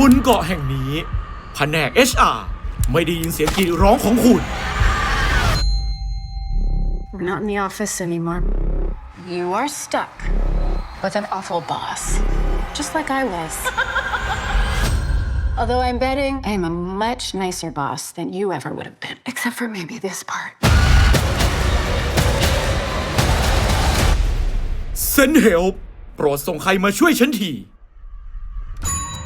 บนเกาะแห่งนี้แผนก HR ไม่ได้ยินเสียงกรีดร้องของคุณ We're not in the office anymore. You are stuck with an awful boss, just like I was. Although I'm betting I'm a much nicer boss than you ever would have been, except for maybe this part. เซนเฮลโปรดส่งใครมาช่วยฉันที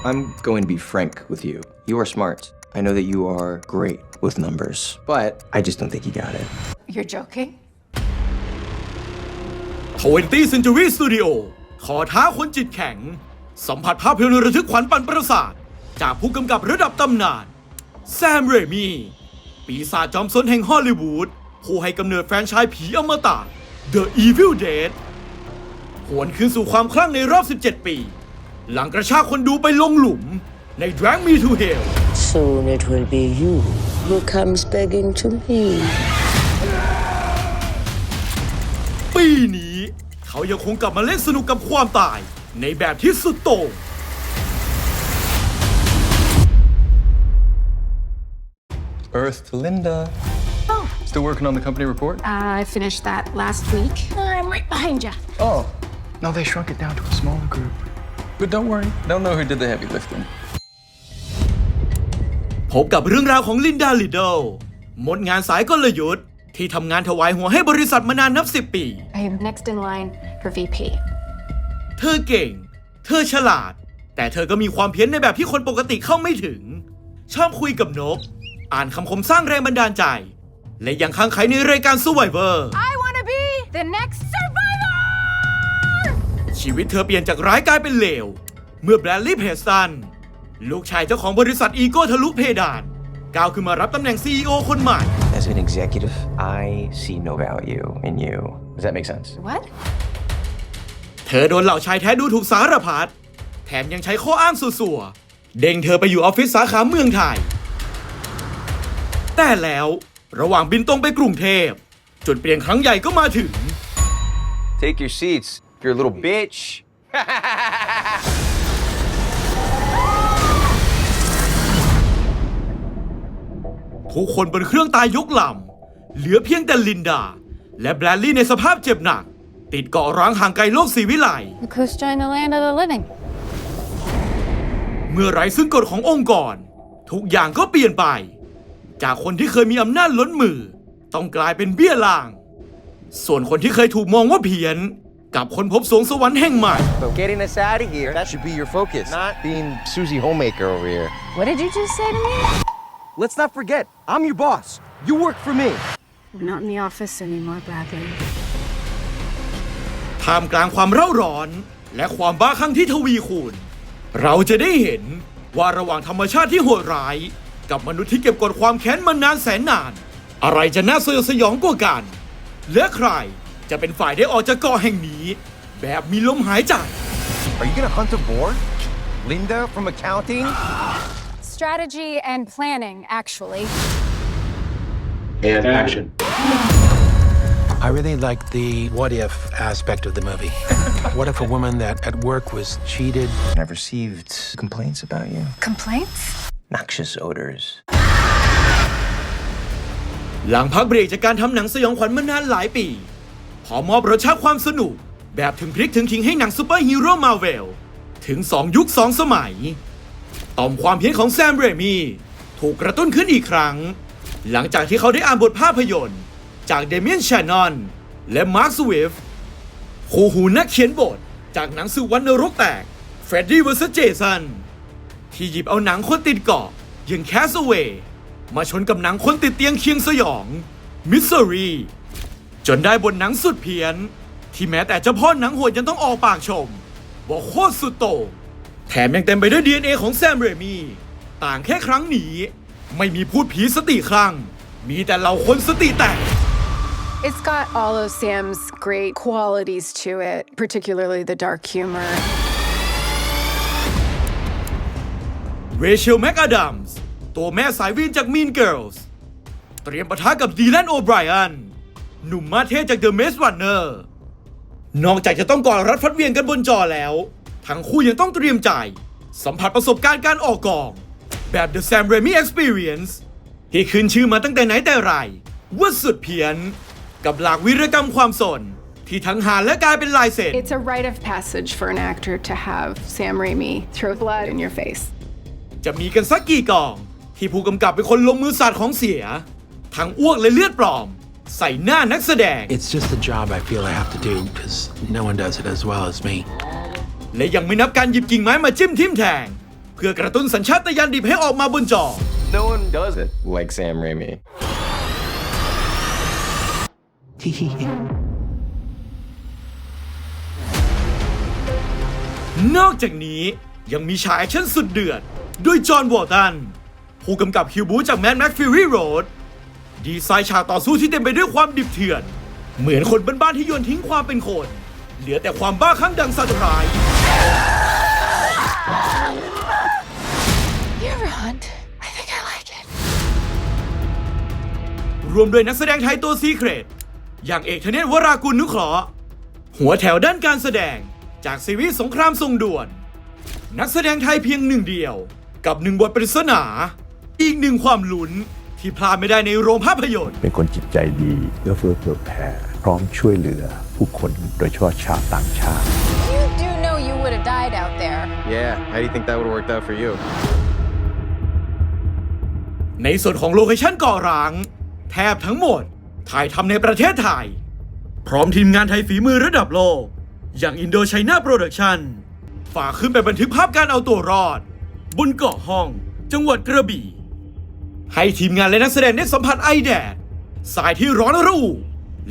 I'm going to be frank with you. You are smart. I know that you are great with numbers, but I just don't think you got it. You're joking? 20 Century Studio ขอท้าคนจิตแข็ง สัมผัสภาพยนตร์ระทึกขวัญปั่นประสาท จากผู้กำกับระดับตำนาน แซมเรมีปีศาจจอมซนแห่งฮอลลีวูดผู้ให้กำเนิดแฟรนไชส์ผีอมตะ The Evil Dead หวนคืนสู่ความคลั่งในรอบ 17 ปี หลังกระชากคนดูไปลงหลุมใน Drag Me to Hell Soon it will be you who comes begging to me. ปีนี้ เขายังคงกลับมาเล่นสนุกกับความตาย ในแบบที่สุดโต่ง Earth to Linda. Oh. Still working on the company report? I finished that last week. I'm right behind you. Oh. No, they shrunk it down to a smaller group. But don't worry, they'll know who did the heavy lifting. พบกับเรื่องราวของลินดาลิดเดิลหมดงานสายกลยุทธ์ที่ทำงานถวายหัวให้บริษัทมานานนับสิบปี I am next in line for VP. เธอเก่ง เธอฉลาด แต่เธอก็มีความเพี้ยนในแบบที่คนปกติเข้าไม่ถึง ชอบคุยกับนก อ่านคำคมสร้างแรงบันดาลใจ และยังค้างไขในรายการ Survivor I want to be the next survivor! ชีวิตเธอเปลี่ยนจากร้ายกลายเป็นเลว เมื่อแบรดลีย์เพสตัน ลูกชายเจ้าของบริษัทอีโก้ทะลุเพดาน ก้าวขึ้นมารับตำแหน่ง CEO คนใหม่ As an executive, I see no value in you. Does that make sense? What? เธอโดนเหล่าชายแท้ดูถูกสารพัดแถมยังใช้ข้ออ้างสัวๆเด้งเธอไปอยู่ออฟฟิศสาขาเมืองไทย แต่แล้วระหว่างบินตรงไปกรุงเทพ จุดเปลี่ยนครั้งใหญ่ก็มาถึง Take your seats. You're a little bitch. ทุกคนบนเครื่องตายยกลำ เหลือเพียงแต่ลินดา และแบรดลี่ในสภาพเจ็บหนัก ติดเกาะร้างห่างไกลโลกสีวิไล Look who's joined the land of the living. เมื่อไร้ซึ่งกฎขององค์กร ทุกอย่างก็เปลี่ยนไป จากคนที่เคยมีอำนาจล้นมือ ต้องกลายเป็นเบี้ยล่าง ส่วนคนที่เคยถูกมองว่าเพี้ยน กับคนพบสวงสวรรค์แห่งใหม่ So getting us out of here, that should be your focus, not being Susie Homemaker over here. What did you just say to me? Let's not forget, I'm your boss. You work for me. We're not in the office anymore, Bradley. ท่ามกลางความเร่าร้อน และความบ้าคลั่งที่ทวีคูณ เราจะได้เห็นว่าระหว่างธรรมชาติที่โหดร้าย กับมนุษย์ที่เก็บกดความแค้นมานานแสนนาน อะไรจะน่าสยดสยองกว่ากัน และใคร จะเป็นฝ่ายได้ออกจากเกาะแห่งนี้ แบบมีลมหายใจ Are you gonna hunt a boar? Linda from accounting? Strategy and planning, actually. And action. I really like the what if aspect of the movie. what if a woman that at work was cheated? I've received complaints about you. Complaints? Noxious odors. หลังพักเบรกจากการทำหนังสยองขวัญมานานหลายปี พอมอบรสชาติความสนุก แบบถึงพริกถึงขิงให้หนังซูเปอร์ฮีโร่มาเวลถึง 2 ยุค 2 สมัย ต่อมความเพี้ยนของแซมเรมีถูกกระตุ้นขึ้นอีกครั้ง หลังจากที่เขาได้อ่านบทภาพยนตร์ จากเดเมียนแชนนอนและมาร์คสวิฟคู่หูนักเขียนบท จากหนังสือวันนรกแตกเฟรดดี้เวอร์ซเจสันที่หยิบเอาหนังคนติดเกาะอย่างแคสเวย์มาชนกับหนังคนติดเตียงเคียงสยองมิสซรี จนได้บทหนังสุดเพี้ยน ที่แม้แต่เจ้าพ่อหนังโหดยังต้องออกปากชมบอกโคตรสุดโต่งแถมยังเต็มไปด้วย DNA ของแซมเรมีต่างแค่ครั้งนี้ ไม่มีพูดผีสติคลั่งมีแต่เราคนสติแตก It's got all of Sam's great qualities to it, particularly the dark humor. เรเชลแมกอดัมส์ตัวแม่สายวินจาก Mean Girls เตรียมปะทะกับดีแลนโอไบรอัน หนุ่มมาเทจาก The Maze Runner นอกจากจะต้องกอดรัดฟัดเวียงกันบนจอแล้ว ทั้งคู่ยังต้องเตรียมใจ สัมผัสประสบการณ์การออกกอง แบบ The Sam Raimi Experience ที่ขึ้นชื่อมาตั้งแต่ไหนแต่ไร ว่าสุดเพี้ยน กับหลากวิรกรรมความสน ที่ทั้งหาและกลายเป็นลายเซ็น It's a rite of passage for an actor to have Sam Raimi throw blood in your face. จะมีกันสักกี่กอง ที่ผู้กำกับเป็นคนลงมือสาดของเสีย ทั้งอ้วกและเลือดปลอม ใส่หน้านักแสดง It's just a job I feel I have to do because no one does it as well as me. และยังไม่นับการหยิบกิ่งไม้มาจิ้มทิ่มแทง เพื่อกระตุ้นสัญชาตญาณดิบให้ออกมาบนจอ No one does it like Sam Raimi. นอกจากนี้ยังมีฉากแอคชั่นสุดเดือด ด้วยจอห์นวอร์ตันผู้กำกับคิวบูจากแมนแม็กฟิวรี่โรด ดีไซน์ฉากต่อสู้ที่เต็มไปด้วยความดิบเถื่อน เหมือนคนบ้านๆที่โยนทิ้งความเป็นคน เหลือแต่ความบ้าคลั่งดังสะทราย You're a hunt. I think I like it. รวมด้วยนักแสดงไทยตัวซีเครตอย่างเอกธเนศวรากุลนุเคราะห์หัวแถวด้านการแสดงจากซีรีส์สงครามทรงด่วน นักแสดงไทยเพียงหนึ่งเดียว กับหนึ่งบทปริศนา อีกหนึ่งความลุ้น ที่พลาดไม่ได้ในโรงภาพยนตร์ เป็นคนจิตใจดีเอื้อเฟื้อเผื่อแผ่พร้อมช่วยเหลือผู้คนโดยเฉพาะชาวต่างชาติ You do know you would have died out there. Yeah, how do you think that would have worked out for you? ในส่วนของโลเคชั่นก่อร้าง แทบทั้งหมดถ่ายทำในประเทศไทย พร้อมทีมงานไทยฝีมือระดับโลก อย่างอินโดไชน่าโปรดักชั่นฝากขึ้นไปบันทึกภาพการเอาตัวรอด บนเกาะห้อง จังหวัดกระบี่ ให้ทีมงานและนักแสดงได้สัมผัสไอแดดสายที่ร้อนระอุ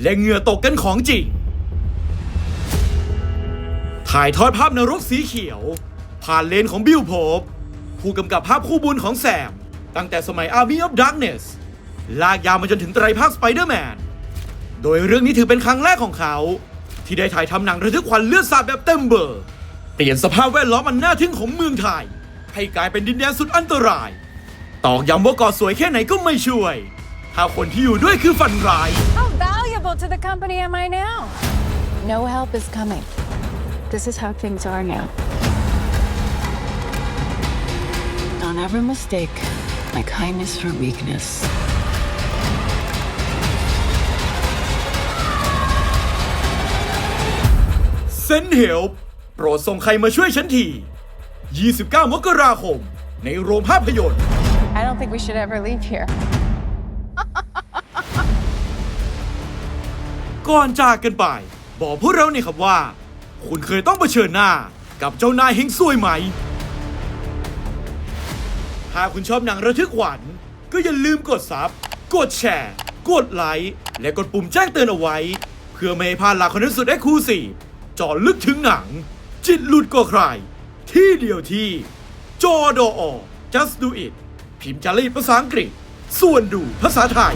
และเหงื่อตกกันของจริง ถ่ายทอดภาพนรกสีเขียว ผ่านเลนของบิลโพบผู้กำกับภาพคู่บุญของแซม ตั้งแต่สมัย Army of Darkness ลากยาวมาจนถึงไตรภาค Spider-Man โดยเรื่องนี้ถือเป็นครั้งแรกของเขา ที่ได้ถ่ายทำหนังระทึกขวัญเลือดสาดแบบเต็มเบอร์ เปลี่ยนสภาพแวดล้อมอันน่าทึ่งของเมืองไทย ให้กลายเป็นดินแดนสุดอันตราย ตอกย้ำว่าเกาะสวยแค่ไหนก็ไม่ช่วย ถ้าคนที่อยู่ด้วยคือฝันร้าย How valuable to the company am I now? No help is coming. This is how things are now. Don't ever mistake my kindness for weakness. เซนเฮลโปรดส่งใครมาช่วยฉันที 29 มกราคม ในโรงภาพยนตร์ I don't think we should ever leave here. ก่อนจากกันไป บอกพวกเราเนี่อยครับว่า คุณเคยต้องเผชิญหน้ากับเจ้านายเฮงซวยไหม ถ้าคุณชอบหนังระทึกขวัญก็อย่าลืมกดซับ กดแชร์ กดไลค์ และกดปุ่มแจ้งเตือนเอาไว้ เพื่อไม่ให้พลาดหลักคอนเทนต์สุดเอ็กซ์คลูซีฟเจอลึกถึงหนัง จิตหลุดก็ใคร ที่เดียวที่ จอดอ just do it พิมพ์จารีตภาษาอังกฤษ ส่วนดูภาษาไทย